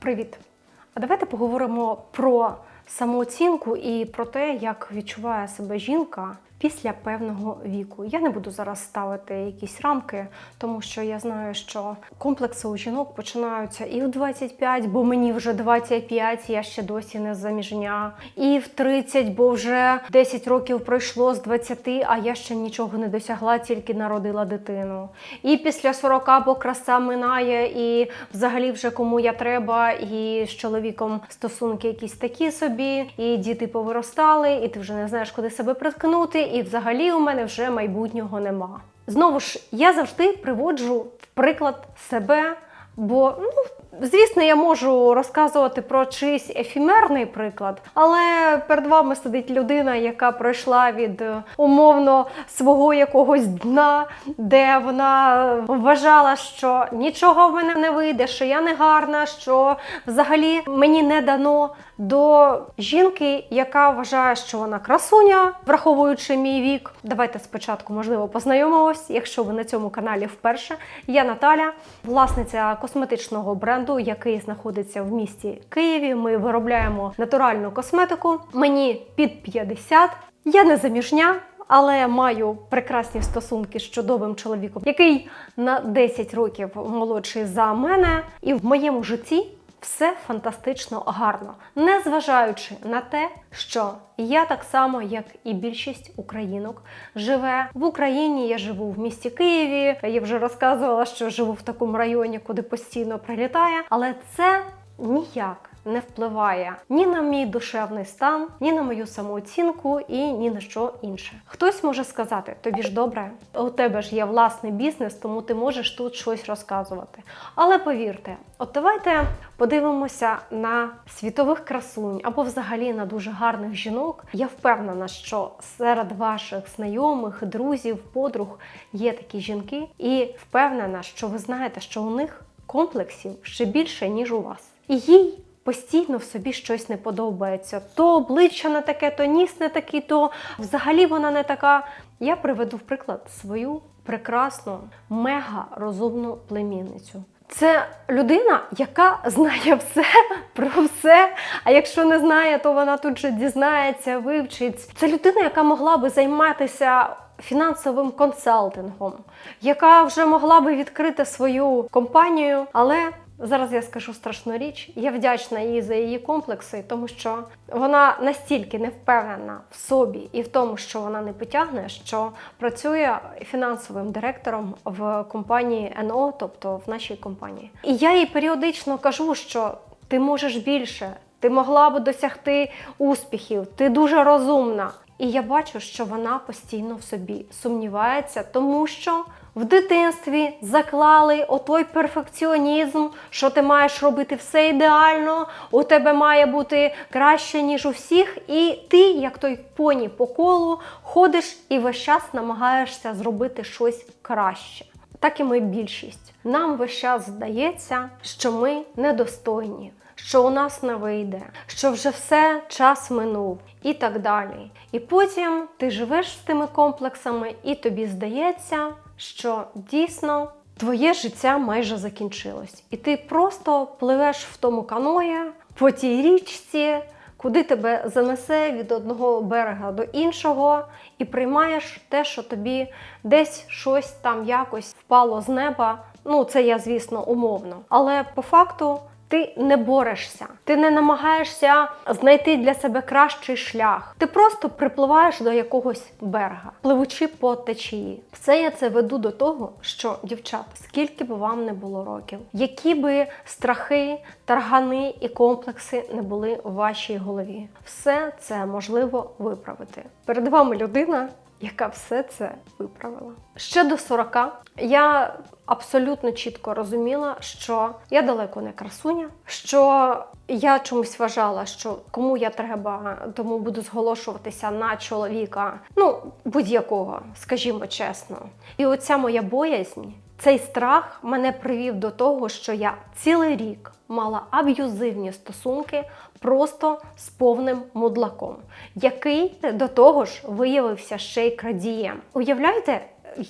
Привіт! А давайте поговоримо про самооцінку і про те, як відчуває себе жінка після певного віку. Я не буду зараз ставити якісь рамки, тому що я знаю, що комплекси у жінок починаються і в 25, бо мені вже 25, я ще досі не заміжня, і в 30, бо вже 10 років пройшло з 20, а я ще нічого не досягла, тільки народила дитину. І після 40, бо краса минає, і взагалі вже кому я треба, і з чоловіком стосунки якісь такі собі, і діти повиростали, і ти вже не знаєш, куди себе приткнути, і взагалі у мене вже майбутнього нема. Знову ж, я завжди приводжу в приклад себе, бо ну. Звісно, я можу розказувати про чийсь ефімерний приклад, але перед вами сидить людина, яка пройшла від е, умовно свого якогось дна, де вона вважала, що нічого в мене не вийде, що я не гарна, що взагалі мені не дано до жінки, яка вважає, що вона красуня, враховуючи мій вік. Давайте спочатку, можливо, познайомимось, якщо ви на цьому каналі вперше. Я Наталя, власниця косметичного бренду, який знаходиться в місті Києві. Ми виробляємо натуральну косметику. Мені під 50. Я не заміжня. Але маю прекрасні стосунки з чудовим чоловіком, який на 10 років молодший за мене, і в моєму житті все фантастично гарно, незважаючи на те, що я так само, як і більшість українок, живе в Україні. Я живу в місті Києві. Я вже розказувала, що живу в такому районі, куди постійно прилітає, але це ніяк. Не впливає ні на мій душевний стан, ні на мою самооцінку і ні на що інше. Хтось може сказати: тобі ж добре, у тебе ж є власний бізнес, тому ти можеш тут щось розказувати. Але повірте, от давайте подивимося на світових красунь або взагалі на дуже гарних жінок. Я впевнена, що серед ваших знайомих, друзів, подруг є такі жінки, і впевнена, що ви знаєте, що у них комплексів ще більше, ніж у вас. І їй постійно в собі щось не подобається. То обличчя не таке, то ніс не такий, то взагалі вона не така. Я приведу в приклад свою прекрасну, мега розумну племінницю. Це людина, яка знає все про все. А якщо не знає, то вона тут же дізнається, вивчить. Це людина, яка могла би займатися фінансовим консалтингом, яка вже могла би відкрити свою компанію, але Зараз я скажу страшну річ. Я вдячна їй за її комплекси, тому що вона настільки не впевнена в собі і в тому, що вона не потягне, що працює фінансовим директором в компанії НО, тобто в нашій компанії. І я їй періодично кажу, що ти можеш більше, ти могла би досягти успіхів, ти дуже розумна. І я бачу, що вона постійно в собі сумнівається, тому що в дитинстві заклали отой перфекціонізм, що ти маєш робити все ідеально, у тебе має бути краще, ніж у всіх, і ти, як той поні по колу, ходиш і весь час намагаєшся зробити щось краще. Так і ми більшість. Нам весь час здається, що ми недостойні, що у нас не вийде, що вже все час минув і так далі. І потім ти живеш з тими комплексами, і тобі здається, що дійсно твоє життя майже закінчилось. І ти просто пливеш в тому каної по тій річці, куди тебе занесе від одного берега до іншого, і приймаєш те, що тобі десь щось там якось впало з неба. Ну, це я, звісно, умовно. Але по факту ти не борешся, ти не намагаєшся знайти для себе кращий шлях. Ти просто припливаєш до якогось берега, пливучи по течії. Все я це веду до того, що дівчата, скільки б вам не було років, які би страхи, таргани і комплекси не були у вашій голові, все це можливо виправити. Перед вами людина. Яка все це виправила ще до 40 я абсолютно чітко розуміла, що я далеко не красуня, що я чомусь вважала, що кому я треба, тому буду зголошуватися на чоловіка, ну будь-якого, скажімо чесно. І оця моя боязнь, цей страх мене привів до того, що я цілий рік мала аб'юзивні стосунки просто з повним мудлаком, який до того ж виявився ще й крадієм. Уявляєте?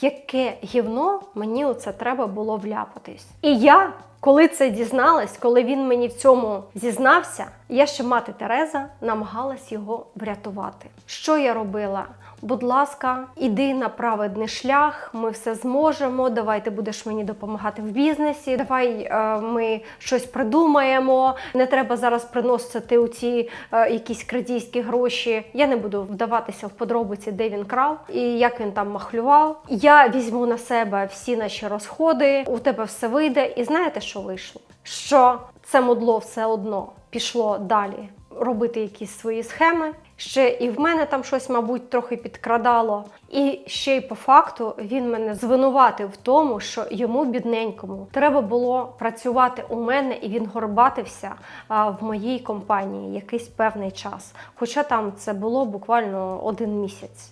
Яке гівно мені оце треба було вляпатись. І я Коли це дізналась, коли він мені в цьому зізнався, я ще мати Тереза намагалась його врятувати. Що я робила? Будь ласка, іди на праведний шлях, ми все зможемо. Давай ти будеш мені допомагати в бізнесі. Давай е, ми щось придумаємо. Не треба зараз приносити у ці е, якісь крадійські гроші. Я не буду вдаватися в подробиці, де він крав і як він там махлював. Я візьму на себе всі наші розходи. У тебе все вийде. І знаєте, що вийшло? Що це мудло все одно пішло далі робити якісь свої схеми. Ще і в мене там щось, мабуть, трохи підкрадало. І ще й по факту він мене звинуватив в тому, що йому бідненькому треба було працювати у мене, і він горбатився а, в моїй компанії якийсь певний час. Хоча там це було буквально один місяць.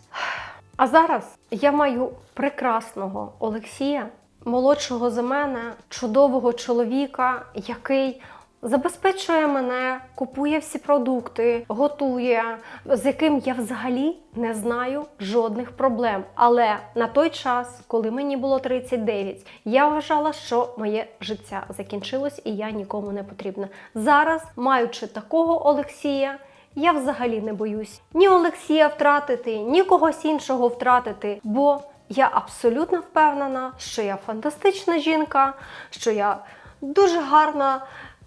А зараз я маю прекрасного Олексія, молодшого за мене, чудового чоловіка, який забезпечує мене, купує всі продукти, готує, з яким я взагалі не знаю жодних проблем. Але на той час, коли мені було 39, я вважала, що моє життя закінчилось і я нікому не потрібна. Зараз, маючи такого Олексія. Я взагалі не боюсь ні Олексія втратити, ні когось іншого втратити, бо я абсолютно впевнена, що я фантастична жінка, що я дуже гарна,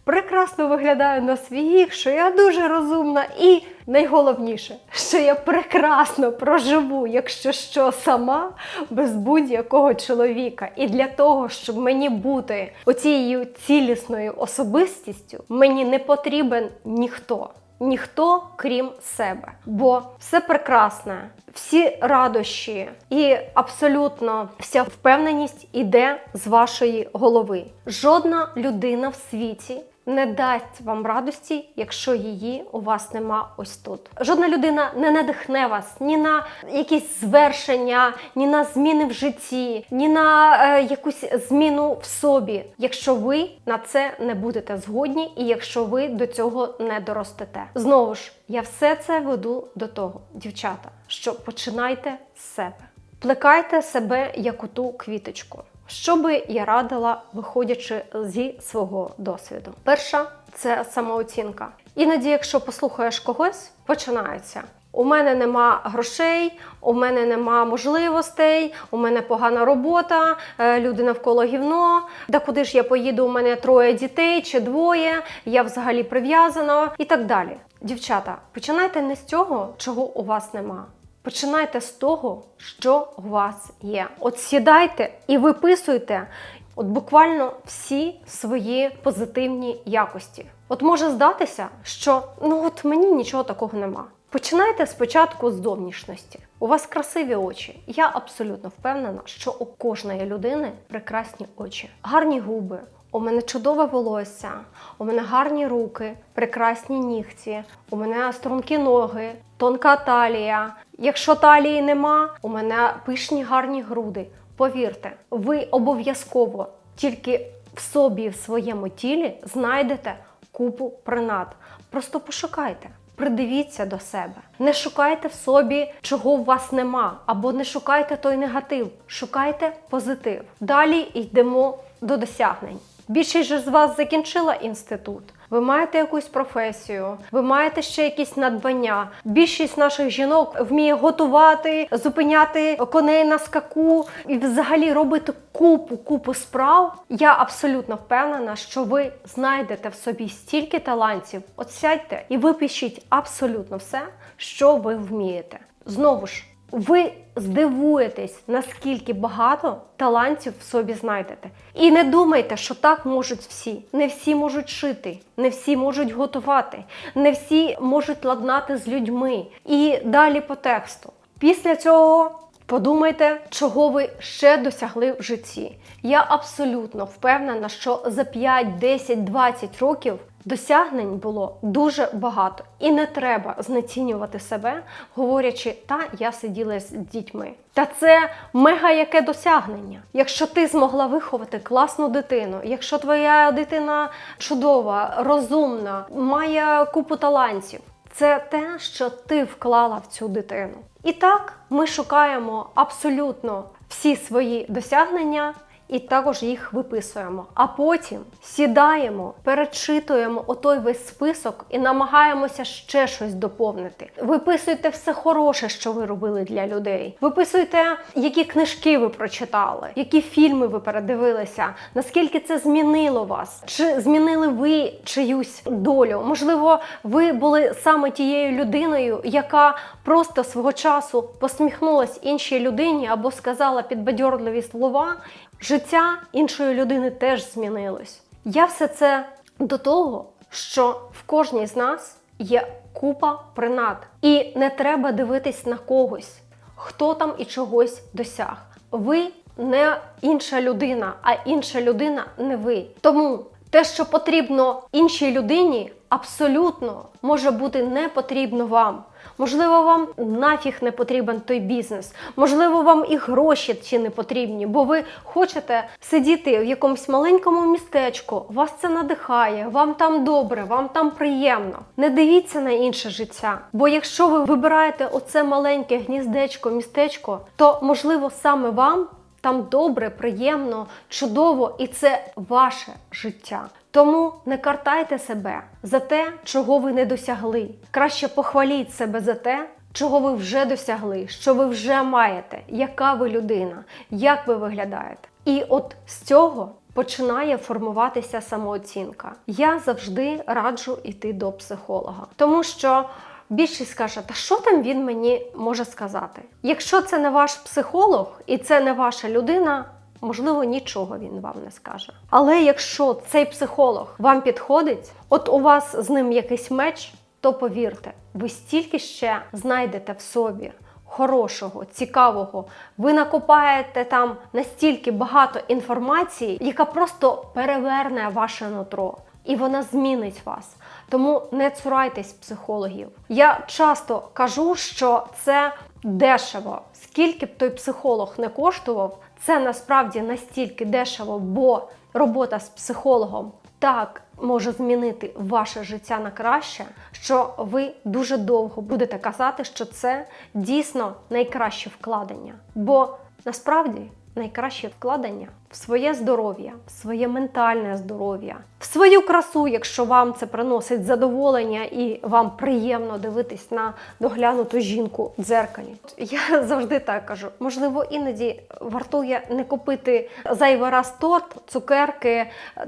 прекрасно виглядаю на свій вік, що я дуже розумна і найголовніше, що я прекрасно проживу, якщо що, сама без будь-якого чоловіка. І для того, щоб мені бути оцією цілісною особистістю, мені не потрібен ніхто. Ніхто крім себе, бо все прекрасне, всі радощі і абсолютно вся впевненість іде з вашої голови. Жодна людина в світі не дасть вам радості, якщо її у вас нема ось тут. Жодна людина не надихне вас ні на якісь звершення, ні на зміни в житті, ні на е, якусь зміну в собі, якщо ви на це не будете згодні, і якщо ви до цього не доростете. Знову ж, я все це веду до того, дівчата, що починайте з себе. Плекайте себе як у ту квіточку. Що би я радила, виходячи зі свого досвіду? Перша це самооцінка. Іноді, якщо послухаєш когось, починається. У мене нема грошей, у мене нема можливостей, у мене погана робота, е, люди навколо гівно. Да куди ж я поїду? У мене троє дітей чи двоє, я взагалі прив'язана і так далі. Дівчата, починайте не з цього, чого у вас нема. Починайте з того, що у вас є. От сідайте і виписуйте от буквально всі свої позитивні якості. От може здатися, що ну от мені нічого такого нема. Починайте спочатку з зовнішності. У вас красиві очі. Я абсолютно впевнена, що у кожної людини прекрасні очі, гарні губи. У мене чудове волосся, у мене гарні руки, прекрасні нігті, у мене стрункі ноги, тонка талія. Якщо талії нема, у мене пишні гарні груди. Повірте, ви обов'язково тільки в собі, в своєму тілі знайдете купу принад. Просто пошукайте. Придивіться до себе, не шукайте в собі, чого у вас нема, або не шукайте той негатив, шукайте позитив. Далі йдемо до досягнень. Більшість же з вас закінчила інститут. Ви маєте якусь професію, ви маєте ще якісь надбання. Більшість наших жінок вміє готувати, зупиняти коней на скаку і взагалі робити купу купу справ. Я абсолютно впевнена, що ви знайдете в собі стільки талантів. От сядьте і випишіть абсолютно все, що ви вмієте. Знову ж. Ви здивуєтесь, наскільки багато талантів в собі знайдете. І не думайте, що так можуть всі. Не всі можуть шити, не всі можуть готувати, не всі можуть ладнати з людьми. І далі по тексту. Після цього подумайте, чого ви ще досягли в житті. Я абсолютно впевнена, що за 5, 10, 20 років Досягнень було дуже багато, і не треба знецінювати себе, говорячи, та я сиділа з дітьми. Та це мега яке досягнення. Якщо ти змогла виховати класну дитину, якщо твоя дитина чудова, розумна, має купу талантів, це те, що ти вклала в цю дитину. І так ми шукаємо абсолютно всі свої досягнення і також їх виписуємо. А потім сідаємо, перечитуємо отой весь список і намагаємося ще щось доповнити. Виписуйте все хороше, що ви робили для людей. Виписуйте, які книжки ви прочитали, які фільми ви передивилися, наскільки це змінило вас, чи змінили ви чиюсь долю. Можливо, ви були саме тією людиною, яка просто свого часу посміхнулась іншій людині або сказала підбадьорливі слова. Життя іншої людини теж змінилось. Я все це до того, що в кожній з нас є купа принад, і не треба дивитись на когось, хто там і чогось досяг. Ви не інша людина, а інша людина не ви. Тому те, що потрібно іншій людині, абсолютно може бути не потрібно вам. Можливо, вам нафіг не потрібен той бізнес. Можливо, вам і гроші ці не потрібні, бо ви хочете сидіти в якомусь маленькому містечку, вас це надихає, вам там добре, вам там приємно. Не дивіться на інше життя. Бо якщо ви вибираєте оце маленьке гніздечко, містечко, то можливо саме вам там добре, приємно, чудово, і це ваше життя. Тому не картайте себе за те, чого ви не досягли. Краще похваліть себе за те, чого ви вже досягли, що ви вже маєте, яка ви людина, як ви виглядаєте. І от з цього починає формуватися самооцінка. Я завжди раджу йти до психолога, тому що. Більшість каже, та що там він мені може сказати? Якщо це не ваш психолог і це не ваша людина, можливо, нічого він вам не скаже. Але якщо цей психолог вам підходить, от у вас з ним якийсь меч, то повірте, ви стільки ще знайдете в собі хорошого, цікавого. Ви накопаєте там настільки багато інформації, яка просто переверне ваше нутро. І вона змінить вас. Тому не цурайтесь психологів. Я часто кажу, що це дешево. Скільки б той психолог не коштував, це насправді настільки дешево, бо робота з психологом так може змінити ваше життя на краще, що ви дуже довго будете казати, що це дійсно найкраще вкладення. Бо насправді найкраще вкладення в своє здоров'я, в своє ментальне здоров'я, в свою красу, якщо вам це приносить задоволення і вам приємно дивитись на доглянуту жінку в дзеркалі. Я завжди так кажу. Можливо, іноді вартує не купити зайвий раз торт, цукерки,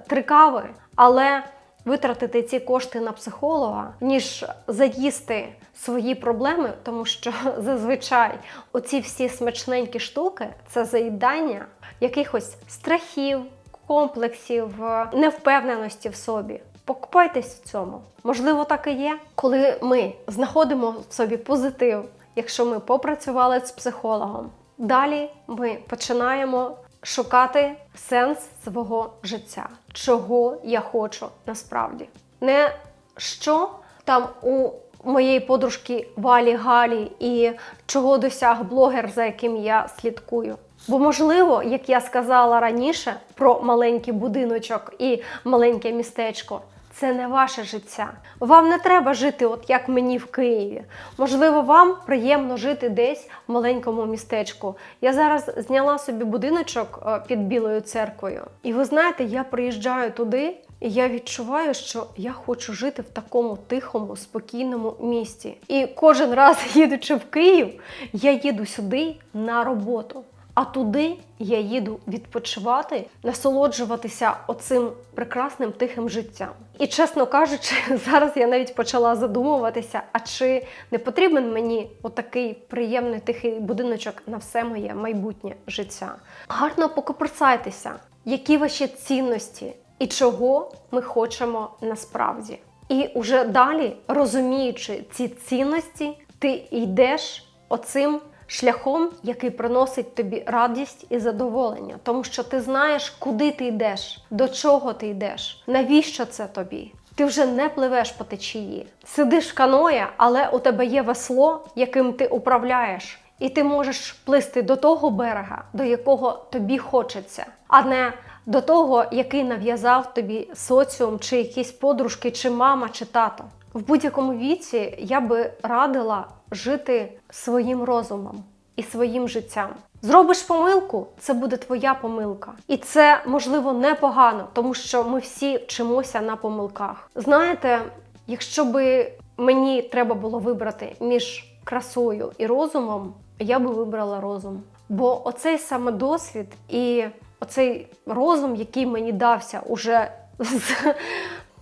три кави, але витратити ці кошти на психолога, ніж заїсти свої проблеми, тому що зазвичай оці всі смачненькі штуки це заїдання якихось страхів, комплексів, невпевненості в собі. Покупайтесь в цьому. Можливо, так і є, коли ми знаходимо в собі позитив, якщо ми попрацювали з психологом. Далі ми починаємо шукати сенс свого життя, чого я хочу насправді. Не що там у моєї подружки Валі Галі і чого досяг блогер, за яким я слідкую. Бо, можливо, як я сказала раніше про маленький будиночок і маленьке містечко, це не ваше життя. Вам не треба жити, от як мені в Києві. Можливо, вам приємно жити десь в маленькому містечку. Я зараз зняла собі будиночок е, під Білою церквою. І ви знаєте, я приїжджаю туди, я відчуваю, що я хочу жити в такому тихому, спокійному місті. І кожен раз, їдучи в Київ, я їду сюди на роботу. А туди я їду відпочивати, насолоджуватися оцим прекрасним тихим життям. І чесно кажучи, зараз я навіть почала задумуватися, а чи не потрібен мені отакий приємний тихий будиночок на все моє майбутнє життя. Гарно покоперсайтеся, які ваші цінності і чого ми хочемо насправді. І уже далі, розуміючи ці цінності, ти йдеш оцим шляхом, який приносить тобі радість і задоволення, тому що ти знаєш, куди ти йдеш, до чого ти йдеш, навіщо це тобі. Ти вже не пливеш по течії. Сидиш в каное, але у тебе є весло, яким ти управляєш, і ти можеш плисти до того берега, до якого тобі хочеться, а не до того, який нав'язав тобі соціум, чи якісь подружки, чи мама, чи тато. В будь-якому віці я би радила жити своїм розумом і своїм життям. Зробиш помилку, це буде твоя помилка. І це можливо непогано, тому що ми всі вчимося на помилках. Знаєте, якщо би мені треба було вибрати між красою і розумом, я би вибрала розум. Бо оцей саме досвід і оцей розум, який мені дався уже з,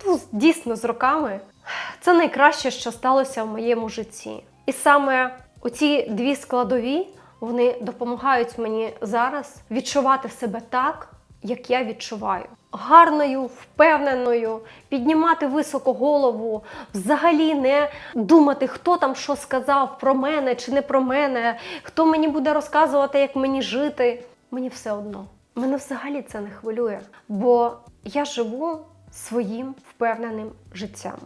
ну, дійсно з роками, це найкраще, що сталося в моєму житті. І саме оці дві складові вони допомагають мені зараз відчувати себе так, як я відчуваю. Гарною, впевненою, піднімати високо голову, взагалі не думати, хто там що сказав про мене чи не про мене, хто мені буде розказувати, як мені жити. Мені все одно. Мене взагалі це не хвилює, бо я живу своїм впевненим життям.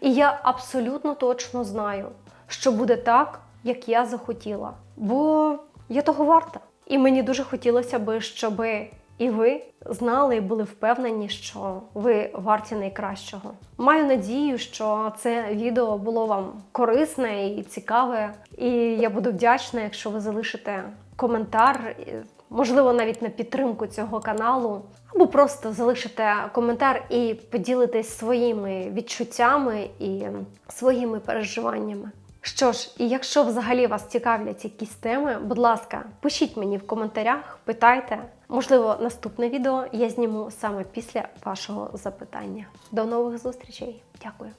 І я абсолютно точно знаю, що буде так, як я захотіла. Бо я того варта. І мені дуже хотілося би, щоб і ви знали і були впевнені, що ви варті найкращого. Маю надію, що це відео було вам корисне і цікаве. І я буду вдячна, якщо ви залишите коментар, можливо, навіть на підтримку цього каналу, або просто залишите коментар і поділитесь своїми відчуттями і своїми переживаннями. Що ж, і якщо взагалі вас цікавлять якісь теми, будь ласка, пишіть мені в коментарях, питайте. Можливо, наступне відео я зніму саме після вашого запитання. До нових зустрічей. Дякую.